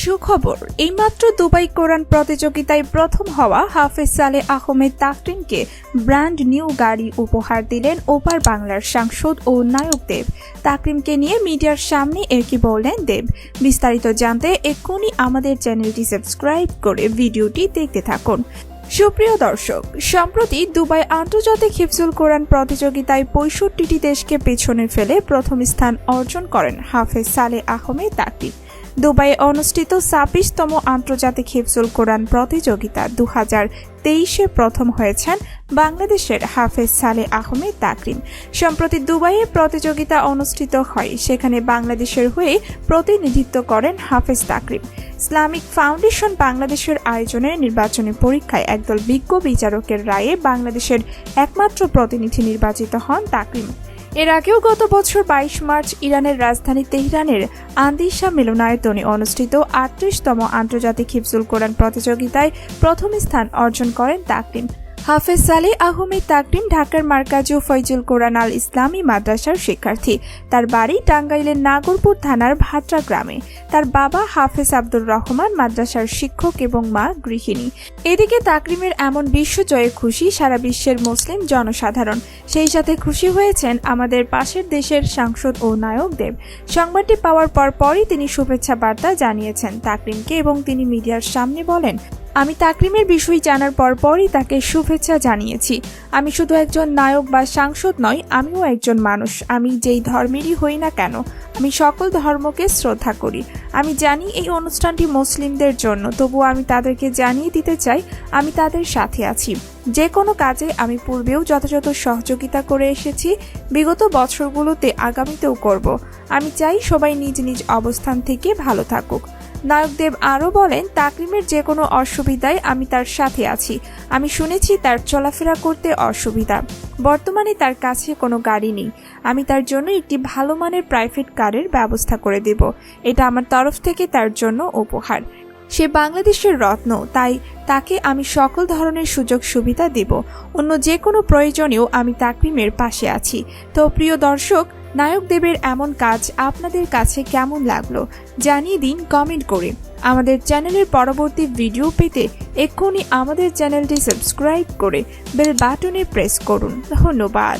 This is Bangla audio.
সুখবর। এইমাত্র দুবাই কোরআন প্রতিযোগিতায় প্রথম হওয়া হাফেজ সালে আহমেদ তাকরিনকে ব্র্যান্ড নিউ গাড়ি উপহার দিলেন ওপার বাংলার সাংসদ ও নায়ক দেব। তাকরিমকে নিয়ে মিডিয়ার সামনে একই বললেন দেব। বিস্তারিত জানতে এক্ষুনি আমাদের চ্যানেলটি সাবস্ক্রাইব করে ভিডিওটি দেখতে থাকুন। সুপ্রিয় দর্শক, সম্প্রতি দুবাই আন্তর্জাতিক হিফজুল কোরআন প্রতিযোগিতায় পঁয়ষট্টিটি দেশকে পেছনে ফেলে প্রথম স্থান অর্জন করেন হাফেজ সালে আহমেদ তাকরিম দুবাইয়ে অনুষ্ঠিত ছাব্বিশতম আন্তর্জাতিক হিফজুল কোরআন প্রতিযোগিতা দু তেইশে প্রথম হয়েছেন বাংলাদেশের হাফেজ সালে আহমেদ তাকরিম সম্প্রতি দুবাইয়ে প্রতিযোগিতা অনুষ্ঠিত হয়, সেখানে বাংলাদেশের হয়ে প্রতিনিধিত্ব করেন হাফেজ তাকরিম ইসলামিক ফাউন্ডেশন বাংলাদেশের আয়োজনে নির্বাচনী পরীক্ষায় একদল বিজ্ঞ বিচারকের রায়ে বাংলাদেশের একমাত্র প্রতিনিধি নির্বাচিত হন তাকরিম এর আগেও গত বছর বাইশ মার্চ ইরানের রাজধানী তেহরানের আন্দিশা মিলনায়তনে অনুষ্ঠিত আটত্রিশতম আন্তর্জাতিক হিফজুল কোরআন প্রতিযোগিতায় প্রথম স্থান অর্জন করেন তাকলিম হাফেজ সালে আহমেদ তাকরিম ঢাকার মার্কাজু ফৈজুল কোরআন আল ইসলামী মাদ্রাসার শিক্ষার্থী। তার বাড়ি টাঙ্গাইলের নাগরপুর থানার ভাট্রা গ্রামে। তার বাবা হাফেজ আব্দুর রহমান, মাদ্রাসার শিক্ষক এবং মা গৃহিণী। এদিকে তাকরিমের এমন বিশ্বজয়ে খুশি সারা বিশ্বের মুসলিম জনসাধারণ। সেই সাথে খুশি হয়েছেন আমাদের পাশের দেশের সাংসদ ও নায়ক দেব। সংবাদটি পাওয়ার পর পরই তিনি শুভেচ্ছা বার্তা জানিয়েছেন তাকরিমকে এবং তিনি মিডিয়ার সামনে বলেন আমি তাকরিমের বিষয় জানার পর পরই তাকে শুভেচ্ছা জানিয়েছি। আমি শুধু একজন নায়ক বা সাংসদ নয় আমিও একজন মানুষ। আমি যেই ধর্মেরই হই না কেন, আমি সকল ধর্মকে শ্রদ্ধা করি। আমি জানি এই অনুষ্ঠানটি মুসলিমদের জন্য তবুও আমি তাদেরকে জানিয়ে দিতে চাই, আমি তাদের সাথে আছি। যে কোনো কাজে আমি পূর্বেও যথাযথ সহযোগিতা করে এসেছি, বিগত বছরগুলোতে আগামীতেও করব। আমি চাই সবাই নিজ নিজ অবস্থান থেকে ভালো থাকুক। নায়কদেব আরও বলেন, তাকরিমের যে কোনো অসুবিধায় আমি তার সাথে আছি। আমি শুনেছি তার চলাফেরা করতে অসুবিধা। বর্তমানে তার কাছে কোনো গাড়ি নেই। আমি তার জন্য একটি ভালো মানের প্রাইভেট কারের ব্যবস্থা করে দেব। এটা আমার তরফ থেকে তার জন্য উপহার। সে বাংলাদেশের রত্ন, তাই তাকে আমি সকল ধরনের সুযোগ সুবিধা দেব। অন্য যে কোনো প্রয়োজনেও আমি তাকরিমের পাশে আছি। তো প্রিয় দর্শক নায়ক দেবের এমন কাজ আপনাদের কাছে কেমন লাগল জানিয়ে দিন কমেন্ট করে। আমাদের চ্যানেলের পরবর্তী ভিডিও পেতে এক্ষুনি আমাদের চ্যানেলটি সাবস্ক্রাইব করে বেল বাটনে প্রেস করুন। ধন্যবাদ।